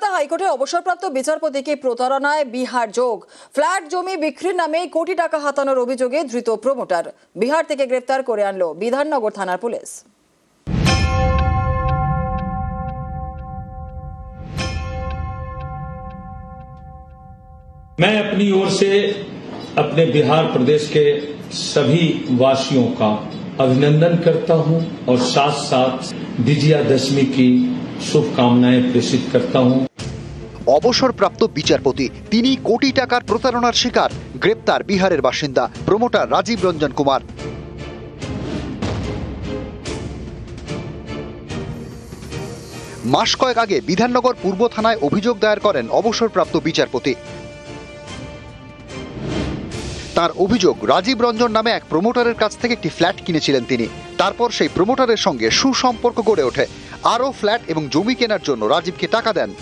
কলকাতা হাইকোর্টে অবসরপ্রাপ্ত বিচারপতিকে প্রতারণায় বিহার যোগ ফ্ল্যাট জমি বিক্রির নামে কোটি টাকা হাতানোর অভিযোগে ধৃত প্রমোটার বিহার থেকে গ্রেপ্তার করে আনলো বিধাননগর থানার পুলিশ मैं अपनी ओर से अपने बिहार प्रदेश के सभी वासियों का अभिनंदन करता हूं और साथ साथ विजयादशमी की शुभकामनाएं प्रेषित करता हूं অবসরপ্রাপ্ত বিচারপতি। তিনি কোটি টাকার প্রতারণার শিকার, গ্রেপ্তার বিহারের বাসিন্দা, প্রমোটার রাজীব রঞ্জন কুমার। মাস কয়েক আগে বিধাননগর পূর্ব থানায় অভিযোগ দায়ের করেন অবসরপ্রাপ্ত বিচারপতি। তার অভিযোগ, রাজীব রঞ্জন নামে এক প্রমোটারের কাছ থেকে একটি ফ্ল্যাট কিনেছিলেন তিনি। তারপর সেই প্রমোটারের সঙ্গে সুসম্পর্ক গড়ে ওঠে। আরও ফ্ল্যাট এবং জমি কেনার জন্য রাজীবকে টাকা দেন।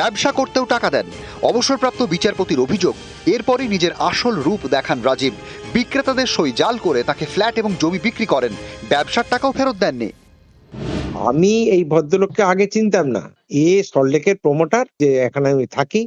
ব্যবসা করতেও টাকা দেন। অবসরপ্রাপ্ত বিচারপতির অভিযোগ, এরপরই নিজের আসল রূপ দেখান রাজীব। বিক্রেতাদের সই জাল করে তাকে ফ্ল্যাট এবং জমি বিক্রি করেন। ব্যবসার টাকাও ফেরত দেননি। আমি এই ভদ্রলোককে আগে চিনতাম না। এ সল্টলেকের প্রমোটার যে এখানে আমি থাকি।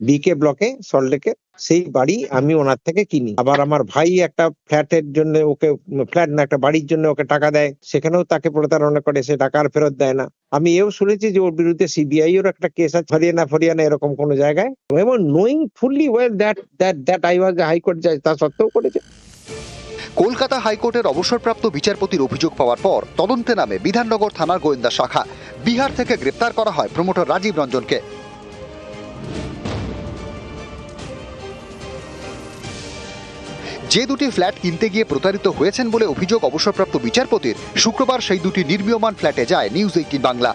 বিকে ব্লকে সল্টলেকে সেই বাড়ি আমি ওনার থেকে কিনি। আবার আমার ভাই একটা ফ্ল্যাটের জন্য ওকে ফ্ল্যাট না, একটা বাড়ির জন্য ওকে টাকা দেয়। সেখানেও তাকে প্রতারণা করে, সে টাকা আর ফেরত দেয় না। আমি এও শুনেছি যে ওর বিরুদ্ধে সিবিআই এর একটা কেস আছে হরিয়ানা ফরিয়ানা এরকম কোন জায়গায়। এবং knowing fully well that that that I was high court জাজ তা সত্ত্বেও করেছে। কলকাতা হাইকোর্টের অবসরপ্রাপ্ত বিচারপতির অভিযোগ পাওয়ার পর তদন্তে নামে বিধাননগর থানার গোয়েন্দা শাখা। বিহার থেকে গ্রেপ্তার করা হয় প্রমোটার রাজীব রঞ্জনকে। যে দুটি ফ্ল্যাট কিনতে গিয়ে প্রতারিত হয়েছেন বলে অভিযোগ অবসরপ্রাপ্ত বিচারপতির শুক্রবার সেই দুটি নির্মীয়মান ফ্ল্যাটে যায় নিউজ এইটিন বাংলা।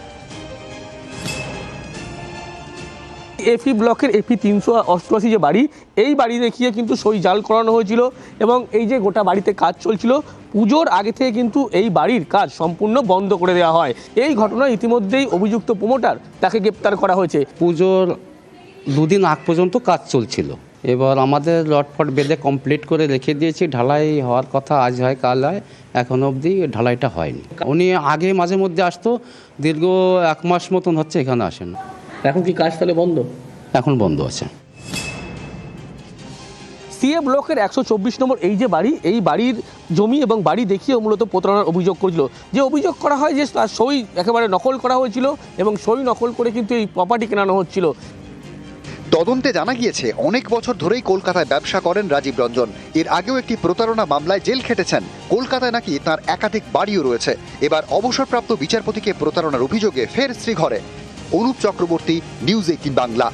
এপি ব্লকের এপি তিনশো অষ্টআশি যে বাড়ি এই বাড়ি দেখিয়ে কিন্তু সই জাল করানো হয়েছিল এবং এই যে গোটা বাড়িতে কাজ চলছিল পুজোর আগে থেকে কিন্তু এই বাড়ির কাজ সম্পূর্ণ বন্ধ করে দেওয়া হয়। এই ঘটনায় ইতিমধ্যেই অভিযুক্ত প্রমোটার তাকে গ্রেপ্তার করা হয়েছে। পুজোর দুদিন আগ পর্যন্ত কাজ চলছিল। এবার আমাদের লটফট বেঁধে কমপ্লিট করে রেখে দিয়েছি। ঢালাই হওয়ার কথা আজ হয় কাল হয় এখনও অবধি ঢালাইটা হয়নি। উনি আগে মাঝে মধ্যে আসতো দীর্ঘ এক মাস মতন হচ্ছে এখানে আসেন। না। এখন কি কাজ তাহলে বন্ধ? এখন বন্ধ আছে। সিএ ব্লকের একশো চব্বিশ নম্বর এই যে বাড়ি এই বাড়ির জমি এবং বাড়ি দেখিয়ে মূলত প্রতারণার অভিযোগ করেছিল। যে অভিযোগ করা হয় যে তার সই একেবারে নকল করা হয়েছিল এবং সই নকল করে কিন্তু এই প্রপার্টি কেনানো হচ্ছিল। তদন্তে জানা গিয়েছে, অনেক বছর ধরেই কলকাতায় ব্যবসা করেন রাজীব রঞ্জন। এর আগেও একটি প্রতারণা মামলায় জেল খেটেছেন। কলকাতায় নাকি তার একাধিক বাড়িও রয়েছে। এবার অবসরপ্রাপ্ত বিচারপতিকে প্রতারণার অভিযোগে ফের শ্রীঘরে। Anup Chakraborty, News eighteen Bangla.